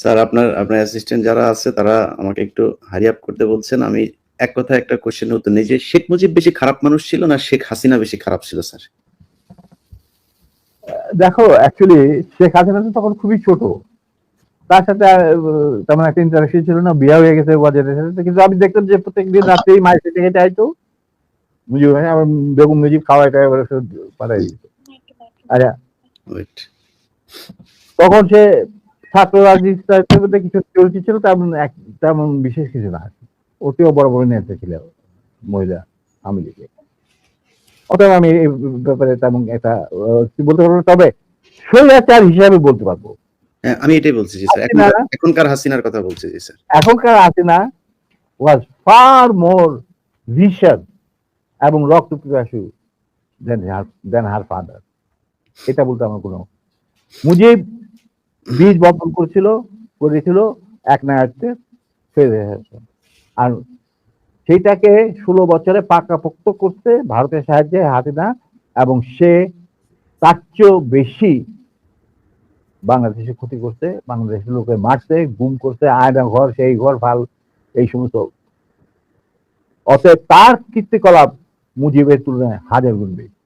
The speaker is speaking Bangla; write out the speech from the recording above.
স্যার আপনার আপনার অ্যাসিস্ট্যান্ট যারা আছে তারা আমাকে একটু হারি আপ করতে বলছেন। আমি এক কথা একটা কোশ্চেনের উত্তর নেই যে শেখ মুজিব বেশি খারাপ মানুষ ছিল না শেখ হাসিনা বেশি খারাপ ছিল স্যার? দেখো অ্যাকচুয়ালি শেখ হাসিনা তো তখন খুবই ছোট। তার সাথে তেমন একটা ইন্টারাকশন ছিল না। বিয়ে হয়ে গেছে ওয়াজেদের সাথে। কিন্তু আমি দেখতাম যে প্রত্যেকদিন রাত্রেই মায়ের সাথে হেঁটে আইতো। মুজিব ভাই আমার বেগম মুজিব খাওয়াই টাওয়াই এবারে পাঠাই দিত। আচ্ছা। ওয়েট তখন সে ছাত্র রাজনীতির মধ্যে কিছু চলতি ছিল তেমন এক- তেমন বিশেষ কিছু না। অতিও বড় বড় নেতা ছিল মহিলা আমি লিখে অতএব আমি এই ব্যাপারে তেমন একটা বলতে পারব তবে স্বৈরাচার হিসাবে বলতে পারব। হ্যাঁ আমি এটাই বলছি স্যার। এখনকার হাসিনার কথা বলছি স্যার। এখনকার Hasina was far more vision এবং রক্ত পিপাসু দেন হার দেন হার ফাদার এটা বলতে আমার কোনো মুজিব বীজ বপন করেছিল করেছিল, এক নায়ককে ফেলে। আর সেইটাকে ষোলো বছরে পাকাপোক্ত করতে ভারতের সাহায্যে হাতে না এবং সে তার চেয়েও বেশি বাংলাদেশে ক্ষতি করছে বাংলাদেশের লোকে মারছে গুম করছে আয়না ঘর, সেই ঘর, ফাল, এই সমস্ত অতএব তার কীর্তিকলাপ মুজিবের তুলনায় হাজার গুণ বেশি